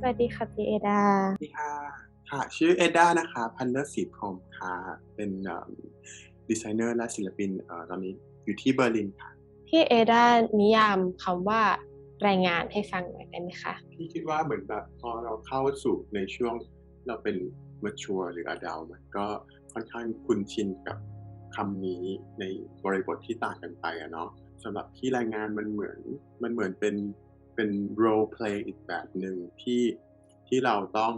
สวัสดีค่ะพี่เอดาสวัสดีค่ะค่ะ ชื่อเอด้านะคะพันเนอร์สีพรหมค่ะ เป็นดีไซเนอร์และศิลปินเอ่อตอนนี้อยู่ที่เบอร์ลินค่ะ พี่เอดานิยามคำว่าแรงงานให้ฟังหน่อยได้ไหมคะ พี่คิดว่าเหมือนแบบพอเราเข้าสู่ในช่วงเราเป็น mature หรือ adult มันก็ค่อนข้างคุ้นชินกับคำนี้ในบริบทที่ต่างกันไปอะเนาะสำหรับพี่แรงงานมันเหมือนมันเหมือนเป็น เป็น role play อีกแบบหนึ่งที่ที่เราต้อง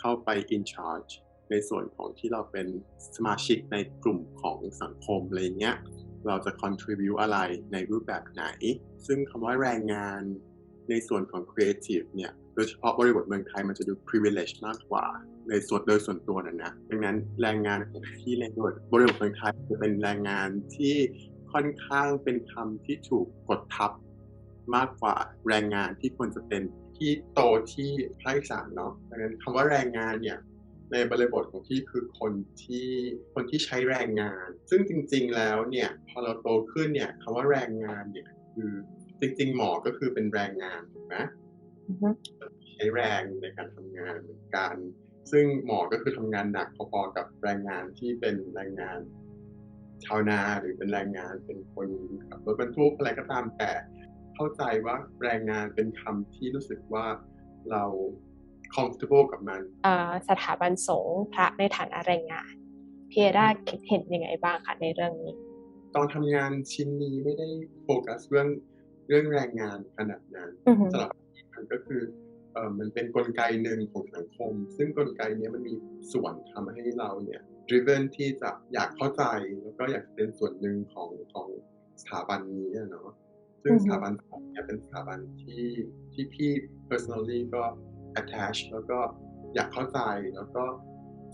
เข้าไป in charge ในส่วนของที่เราเป็นสมาชิกในกลุ่มของสังคมอะไรเงี้ย เราจะ contribute อะไรในรูปแบบไหน ซึ่งคำว่าแรงงานในส่วนของ creative เนี่ย โดยเฉพาะบริบทเมืองไทยมันจะดู privilege มากกว่า ในส่วนโดยส่วนตัวนะนะ ดังนั้นแรงงานที่ในบบริบทเมืองไทยจะเป็นแรงงานที่ค่อนข้างเป็นคำที่ถูกกดทับ มากกว่าแรงงานที่ควรจะเป็นที่โตที่ภาคอีสานเนาะดังนั้นคำว่าแรงงานเนี่ยในบริบทของพี่คือคนที่คนที่ใช้แรงงาน ซึ่งจริง ๆ แล้วเนี่ยพอเราโตขึ้นเนี่ยคำว่าแรงงานเนี่ยคือจริง ๆ หมอก็คือเป็นแรงงานถูกไหมอือฮึใช้แรงในการทำงานเหมือนกัน ซึ่งหมอก็คือทำงานหนักพอๆกับแรงงานที่เป็นแรงงานชาวนาหรือเป็นแรงงานเป็นคนขับรถบรรทุกอะไรก็ตามแต่ เข้าใจว่าแรงงานเป็นคำที่รู้สึกว่าเรา comfortable กับมันเอ่อสถาบันสงฆ์พระในฐานะแรงงานพี่เอดาคิดเห็นยังไงบ้างคะในเรื่องนี้ ตอนทำงานชิ้นนี้ไม่ได้โฟกัสเรื่องเรื่องแรงงานขนาดนั้นอือฮึสำหรับมันก็คือเออมันเป็นกลไกหนึ่งของสังคม ซึ่งกลไกเนี้ยมันมีส่วนทำให้เราเนี่ย driven ที่จะอยากเข้าใจแล้วก็อยากเป็นส่วนหนึ่งของของสถาบันนี้อะเนาะ ซึ่งสถาบันของเนี่ยเป็นสถาบันที่ที่พี่ personally ก็ attach แล้วก็อยากเข้าใจแล้วก็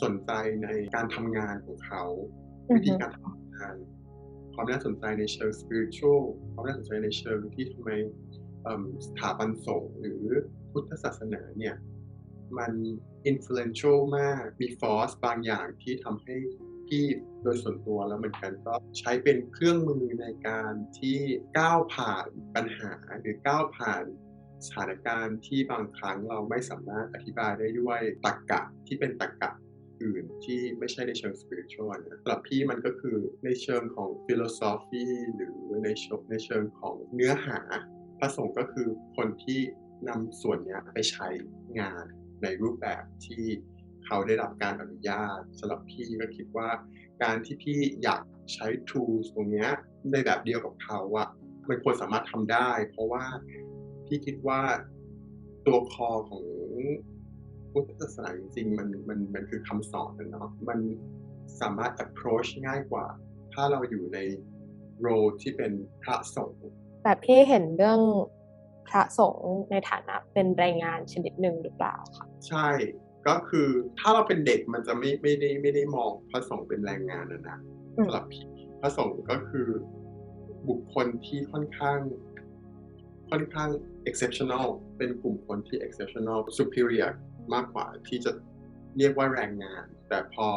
สนใจในการทำงานของเขาอือฮึวิธีการทำงาน ความน่าสนใจในเชิง spiritual ความน่าสนใจในเชิงที่ทำไมเอิ่มสถาบันสงฆ์หรือพุทธศาสนาเนี่ย มัน influential มาก มี force บางอย่างที่ทำให้ พี่โดยส่วนตัวแล้วเหมือนกันก็ใช้เป็นเครื่องมือในการที่ก้าวผ่านปัญหาหรือก้าวผ่านสถานการณ์ที่บางครั้งเราไม่สามารถอธิบายได้ด้วยตรรกะที่เป็นตรรกะอื่นที่ไม่ใช่ในเชิง spiritual นะสำหรับพี่มันก็คือในเชิงของ philosophy หรือในเชิงในเชิงของเนื้อหาพระสงฆ์ก็คือคนที่นำส่วนนี้ไปใช้งานในรูปแบบที่ เขาได้รับการอนุญาตสำหรับพี่ก็คิดว่า การที่พี่อยากใช้ tools ตรงเนี้ยในแบบเดียวกับเขาอะมันควรสามารถทำได้ เพราะว่าพี่คิดว่าตัวคอของพุทธศาสนาจริงๆมันมันมันคือคำสอนนะเนาะมันสามารถ approach ง่ายกว่า ถ้าเราอยู่ใน role ที่เป็นพระสงฆ์แต่พี่เห็นเรื่องพระสงฆ์ในฐานะเป็นแรงงานชนิดหนึ่งหรือเปล่าคะใช่ ก็คือถ้าเราเป็นเด็กมันจะไม่ไม่ได้ไม่ได้มองพระสงฆ์เป็นแรงงานนะนะอืมสำหรับพี่พระสงฆ์ก็คือบุคคลที่ค่อนข้าง ค่อนข้าง exceptional เป็นกลุ่มคนที่ exceptional superior มากกว่าที่จะเรียกว่าแรงงาน แต่พอ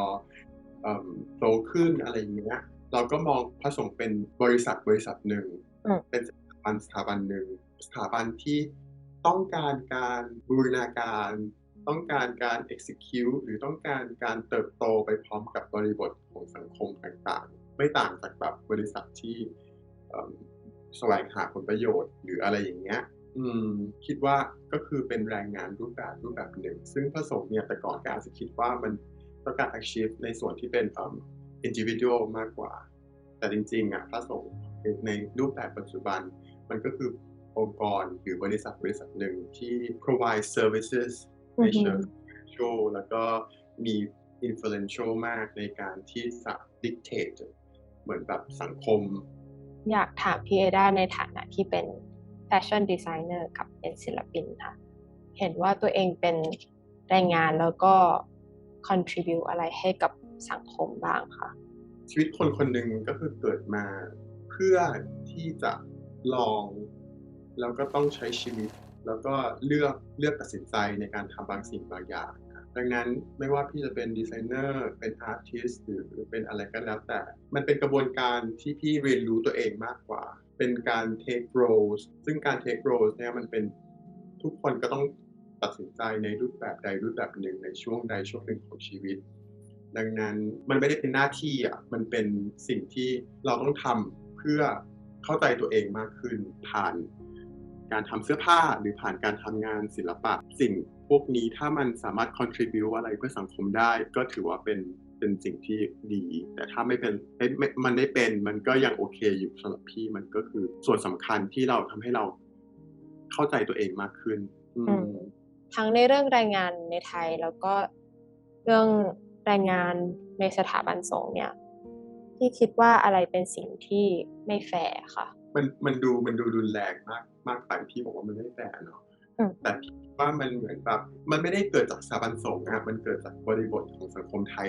เอิ่มโตขึ้นอะไรอย่างเงี้ย เราก็มองพระสงฆ์เป็นบริษัทบริษัทหนึ่งอืมเป็นสถาบันสถาบันหนึ่ง สถาบันที่ต้องการการบูรณาการ ต้องการการ execute หรือต้องการการเติบโตไปพร้อมกับบริบทของสังคมต่างๆ ไม่ต่างจากแบบบริษัทที่แสวงหาผลประโยชน์ หรืออะไรอย่างเงี้ยอืมคิดว่าก็คือเป็นแรงงานรูปแบบรูปแบบหนึ่ง ซึ่งพระสงฆ์เนี่ยแต่ก่อนก็อาจจะคิดว่ามันต้องการ achieve ในส่วนที่เป็น individual มากกว่า แต่จริงๆอะพระสงฆ์ในรูปแบบปัจจุบัน มันก็คือองค์กรหรือบริษัทบริษัทหนึ่งที่ provide services ในเชิง spiritual แล้วก็มี influential มากในการที่จะ dictate เหมือนแบบสังคม อยากถามพี่เอดาในฐานะที่เป็นแฟชั่นดีไซเนอร์กับเป็นศิลปินค่ะ เห็นว่าตัวเองเป็นแรงงานแล้วก็ contribute อะไรให้กับสังคมบ้างค่ะชีวิตคนคนหนึ่งก็คือเกิดมาเพื่อที่จะลอง แล้วก็ต้องใช้ชีวิต แล้วก็เลือกเลือกตัดสินใจในการทำบางสิ่งบางอย่าง ดังนั้นไม่ว่าพี่จะเป็นดีไซเนอร์เป็นอาร์ติสหรือเป็นอะไรก็แล้วแต่ มันเป็นกระบวนการที่พี่เรียนรู้ตัวเองมากกว่า เป็นการ take roles ซึ่งการ take roles เนี่ยมันเป็นทุกคนก็ต้องตัดสินใจในรูปแบบใดรูปแบบหนึ่งในช่วงใดช่วงหนึ่งของชีวิต ดังนั้นมันไม่ได้เป็นหน้าที่อะมันเป็นสิ่งที่เราต้องทำเพื่อเข้าใจตัวเองมากขึ้นผ่าน การทำเสื้อผ้าหรือผ่านการทำงานศิลปะ สิ่งพวกนี้ถ้ามันสามารถ contribu อะไรเพื่อสังคมได้ ก็ถือว่าเป็นเป็นสิ่งที่ดี แต่ถ้าไม่เป็นไม่มันไม่เป็นมันก็ยังโอเคอยู่สำหรับพี่มันก็คือส่วนสำคัญที่เราทำให้เราเข้าใจตัวเองมากขึ้นทั้งในเรื่องแรงงานในไทยแล้วก็เรื่องแรงงานในสถาบันสงฆ์เนี่ย ที่คิดว่าอะไรเป็นสิ่งที่ไม่แฟร์ค่ะ มันมันดูมันดูรุนแรงมากมากไปพี่บอกว่ามันไม่แฟร์เนาะอืมแต่พี่ว่ามันเหมือนแบบมันไม่ได้เกิดจากสถาบันสงฆ์อะมันเกิดจากบริบทของสังคมไทย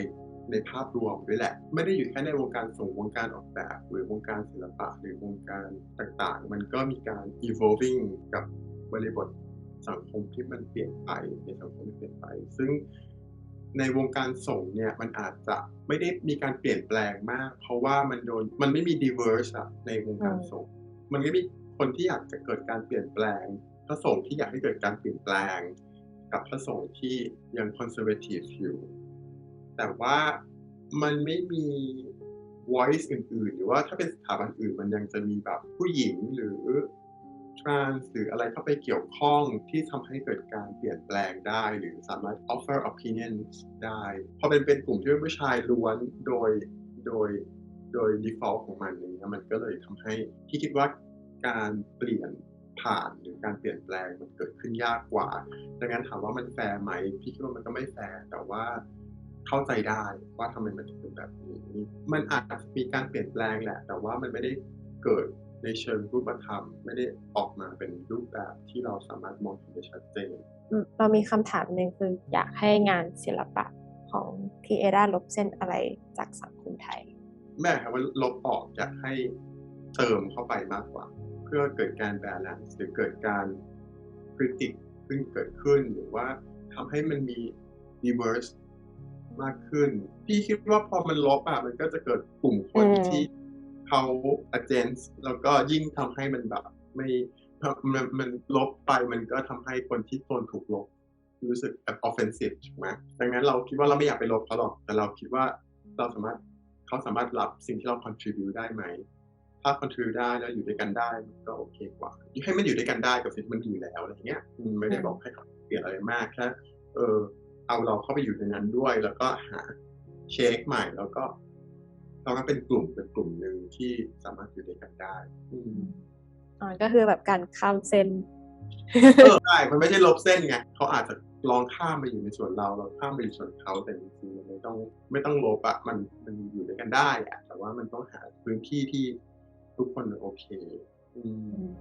ในภาพรวมด้วยแหละ ไม่ได้อยู่แค่ในวงการสงฆ์วงการออกแบบ หรือวงการศิลปะหรือวงการต่างๆ มันก็มีการ evolving กับบริบทสังคมที่มันเปลี่ยนไปในสังคมที่เปลี่ยนไป ซึ่ง ในวงการสงฆ์เนี่ยมันอาจจะไม่ได้มีการเปลี่ยนแปลงมาก เพราะว่ามันโดนมันไม่มี diverse อะในวงการอืมสงฆ์มันก็มีคนที่อยากจะเกิดการเปลี่ยนแปลง พระสงฆ์ที่อยากให้เกิดการเปลี่ยนแปลง กับพระสงฆ์ที่ยังคอนเซอร์เวทีฟอยู่แต่ว่ามันไม่มี voice อื่นๆ หรือว่าถ้าเป็นสถาบันอื่นมันยังจะมีแบบผู้หญิงหรือ trans หรืออะไรเข้าไปเกี่ยวข้องที่ทำให้เกิดการเปลี่ยนแปลงได้ หรือสามารถ offer opinions ได้พอเป็นเป็นกลุ่มที่เป็นผู้ชายล้วนโดยโดยโดย default ของมันอย่างเงี้ยมันก็เลยทำให้ที่คิดว่าการเปลี่ยนผ่านหรือการเปลี่ยนแปลงมันเกิดขึ้นยากกว่า ดังนั้นถามว่ามันแฟร์ไหมพี่คิดว่ามันก็ไม่แฟร์แต่ว่าเข้าใจได้ว่าทำไมมันถึงเป็นแบบนี้ มันอาจจะมีการเปลี่ยนแปลงแหละ แต่ว่ามันไม่ได้เกิด ในเชิงรูปธรรมไม่ได้ออกมาเป็นรูปแบบที่เราสามารถมองเห็นได้ชัดเจนอืมเรามีคำถามหนึ่งคืออยากให้งานศิลปะของพี่เอดาลบเส้นอะไรจากสังคมไทย แม่ครับว่าลบออกอยากให้เติมเข้าไปมากกว่า เพื่อเกิดการแบลานซ์หรือเกิดการคริติกขึ้นเกิดขึ้นหรือว่าทำให้มันมี diverse มากขึ้น พี่คิดว่าพอมันลบอะมันก็จะเกิดกลุ่มคนอืมที่ เขา against แล้วก็ยิ่งทำให้มันแบบไม่มันมันลบไปมันก็ทำให้คนที่โดนถูกลบรู้สึกแบบ offensive ถูกไหมดังนั้นเราคิดว่าเราไม่อยากไปลบเขาหรอก แต่เราคิดว่าเราสามารถเขาสามารถรับสิ่งที่เรา contribute ได้ไหม ถ้า contribute ได้แล้วอยู่ด้วยกันได้มันก็โอเคกว่า ให้มันอยู่ด้วยกันได้กับสิ่งที่มันดีอยู่แล้วอะไรเงี้ยไม่ได้บอกให้เขาเปลี่ยนอะไรมากแค่เออเอาเราเข้าไปอยู่ในนั้นด้วย แล้วก็หาเช็คใหม่แล้วก็ เราก็เป็นกลุ่มเป็นกลุ่มหนึ่งที่สามารถอยู่ด้วยกันได้อืมอ่าก็คือแบบการข้ามเส้นเออใช่มันไม่ใช่ลบเส้นไงเขาอาจจะลองข้ามมาอยู่ในส่วนเรา เราข้ามไปอยู่ส่วนเขาแต่จริงๆมันไม่ต้องไม่ต้องลบอะมันมันอยู่ด้วยกันได้อะแต่ว่ามันต้องหาพื้นที่ที่ทุกคนโอเค อืมอืม